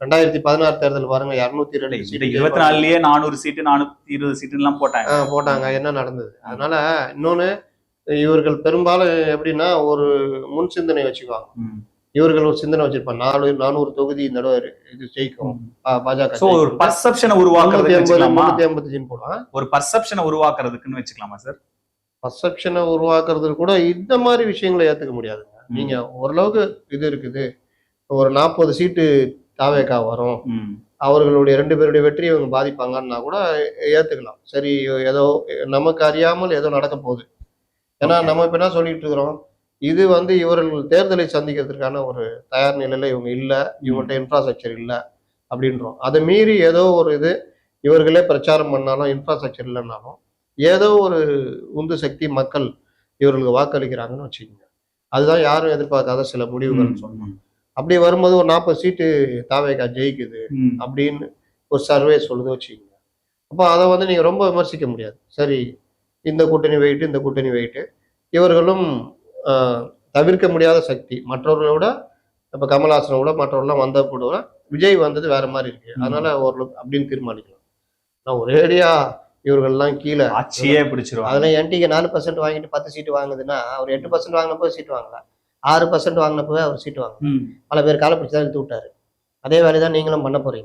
ரெண்டாயிரத்தி பதினாறு தேர்தல் பாருங்க இருநூத்தி ரெண்டு சீட்டு இருபத்தி நாலுலயே நானூறு சீட்டு நானூத்தி இருபது சீட்டு எல்லாம் போட்டாங்க போட்டாங்க. என்ன நடந்தது? அதனால இன்னொன்னு இவர்கள் பெரும்பாலும் எப்படின்னா ஒரு முன் சிந்தனை வச்சுக்குவாங்க. இவர்கள் ஒரு சிந்தனை வச்சிருப்பாங்க. நாலு நானூறு தொகுதி இந்த தடவை இது ஜெயிக்கும். பாஜக ஒரு. பர்செப்ஷனை உருவாக்குறதுக்கு எண்பத்தஞ்சுன்னு போலாம் ஒரு பர்செப்ஷனை உருவாக்குறதுக்குன்னு வச்சுக்கலாமா சார் பர்செப்ஷனை உருவாக்குறது கூட இந்த மாதிரி விஷயங்களை ஏத்துக்க முடியாதுங்க. நீங்க ஓரளவுக்கு இது இருக்குது. ஒரு நாற்பது சீட்டு தாவேக்கா வரும். அவர்களுடைய ரெண்டு பேருடைய வெற்றி இவங்க பாதிப்பாங்கன்னா கூட ஏத்துக்கலாம். சரி ஏதோ நமக்கு அறியாமல் ஏதோ நடக்க போகுது. ஏன்னா. நம்ம இப்ப என்ன சொல்லிட்டு இருக்கிறோம்? இது வந்து இவர்கள் தேர்தலை சந்திக்கிறதுக்கான ஒரு தயார் நிலையில இவங்க இல்ல. இவங்கள்ட்ட இன்ஃப்ராஸ்ட்ரக்சர் இல்ல அப்படின்றோம். அதை மீறி ஏதோ ஒரு இது இவர்களே பிரச்சாரம் பண்ணாலும் இன்ஃப்ராஸ்ட்ரக்சர் இல்லைன்னாலும் ஏதோ ஒரு உந்து சக்தி மக்கள் இவர்களுக்கு வாக்களிக்கிறாங்கன்னு வச்சுக்கோங்க. அதுதான் யாரும் எதிர்பார்க்காத சில முடிவுகள் சொல்லணும். அப்படி வரும்போது ஒரு நாற்பது சீட்டு தாவேக்கா ஜெயிக்குது. அப்படின்னு ஒரு சர்வே சொல்லுது வச்சுக்கோங்க. அப்போ அதை வந்து நீங்கள் ரொம்ப விமர்சிக்க முடியாது. சரி இந்த கூட்டணி வெயிட்டு இந்த கூட்டணி வெயிட்டு. இவர்களும் தவிர்க்க முடியாத சக்தி. மற்றவர்களை விட இப்போ கமல்ஹாசனை விட மற்றவர்கள்லாம் வந்த கூட விஜய் வந்தது வேற மாதிரி இருக்கு. அதனால ஓரளவு அப்படின்னு தீர்மானிக்கலாம். நான் ஒரேடியா இவர்கள்லாம் கீழே ஆட்சியே பிடிச்சிருவாங்க. அதில் என்டிக்கு நாலு பர்சன்ட் வாங்கிட்டு பத்து சீட்டு வாங்குதுன்னா அவர் எட்டு பர்சன்ட் வாங்கினப்போ சீட்டு வாங்கல ஆறு பர்சன்ட் வாங்கினப்போ அவர் சீட்டு வாங்கல ம். பல பேர் காலை பிடிச்சி தான் இழுத்து விட்டாரு. அதே வேலையை தான் நீங்களும் பண்ண போறீங்க.